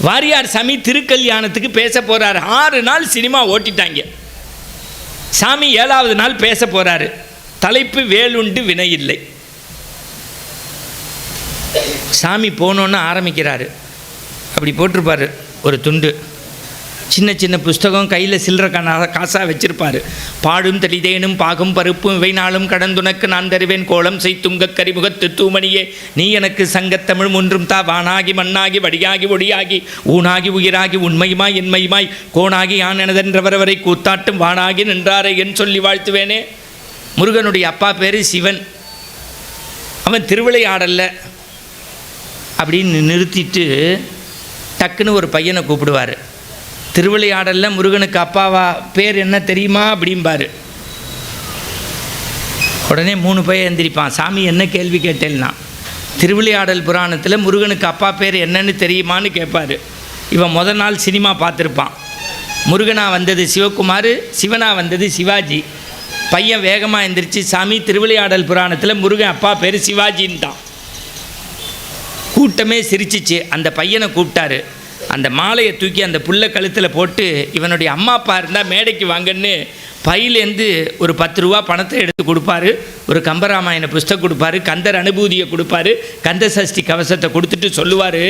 வாரியார் சாமி திருக்கல்யாணத்துக்கு பேச போகிறார் ஆறு நாள் சினிமா ஓட்டிட்டாங்க. சாமி ஏழாவது நாள் பேச போகிறாரு தலைப்பு வேலுண்டு வினை இல்லை. சாமி போனோன்னு ஆரம்பிக்கிறாரு. அப்படி போட்டிருப்பார் ஒரு துண்டு. சின்ன சின்ன புஸ்தகம் கையில் சில்லற கணா காசாக வச்சிருப்பார். பாடும் தெளிதேனும் பாகும் பருப்பும் இவை நாளும் கடந்துனக்கு நான் தருவேன். கோலம் செய்துங்க கரிமுகத்து தூமணியே நீ எனக்கு சங்கத்தமிழ் ஒன்றும் தா. வானாகி மண்ணாகி வடியாகி ஒடியாகி ஊனாகி உயிராகி உண்மையுமாய் என்மையுமாய் கோணாகி யான் எனதென்றவரவரை கூத்தாட்டும் வானாகி நின்றாரை என் சொல்லி வாழ்த்துவேனே. முருகனுடைய அப்பா பேர் சிவன். அவன் திருவிளையாடல்ல அப்படின்னு நிறுத்திட்டு டக்குன்னு ஒரு பையனை கூப்பிடுவார். திருவிளையாடலில் முருகனுக்கு அப்பாவா பேர் என்ன தெரியுமா அப்படிம்பாரு. உடனே மூணு பையன் எந்திரிப்பான். சாமி என்ன கேள்வி கேட்டேன்னா திருவிளையாடல் புராணத்தில் முருகனுக்கு அப்பா பேர் என்னன்னு தெரியுமான்னு கேட்பாரு இவன் முத நாள் சினிமா பார்த்துருப்பான். முருகனா வந்தது சிவகுமார் சிவனா வந்தது சிவாஜி. பையன் வேகமாக எந்திரிச்சு சாமி திருவிளையாடல் புராணத்தில் முருகன் அப்பா பேர் சிவாஜின்ட்டான். கூட்டமே சிரிச்சிச்சு. அந்த பையனை கூப்பிட்டாரு. அந்த மாலையை தூக்கி அந்த புள்ள கழுத்தில் போட்டு இவனுடைய அம்மா அப்பா இருந்தால் மேடைக்கு வாங்கன்னு பையிலேருந்து ஒரு பத்து ரூபா பணத்தை எடுத்து கொடுப்பாரு. ஒரு கம்பராமாயண புஸ்தகம் கொடுப்பாரு. கந்தர் அனுபூதியை கொடுப்பாரு. கந்த சஷ்டி கவசத்தை கொடுத்துட்டு சொல்லுவார்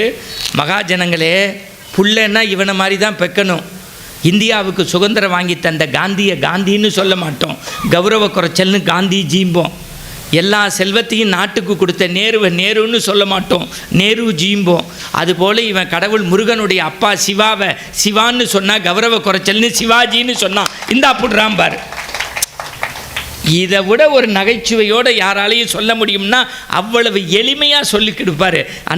மகாஜனங்களே புள்ளன்னா இவனை மாதிரி தான் பெக்கணும். இந்தியாவுக்கு சுதந்திரம் வாங்கி தந்த காந்தியை காந்தின்னு சொல்ல மாட்டோம். கௌரவ குறைச்சல்னு காந்தி ஜீம்போம் எல்லா செல்வத்தையும் நாட்டுக்கு கொடுத்த நேருவை நேருன்னு சொல்ல மாட்டோம். நேரு ஜீம்போம் அதுபோல் இவன் கடவுள் முருகனுடைய அப்பா சிவாவை சிவான்னு சொன்னால் கௌரவ குறைச்சல்னு சிவாஜின்னு சொன்னான் இந்தா புடுறான் பாரு. இதை விட ஒரு நகைச்சுவையோடு யாராலையும் சொல்ல முடியும்னா அவ்வளவு எளிமையாக சொல்லி கொடுப்பாரு அந்த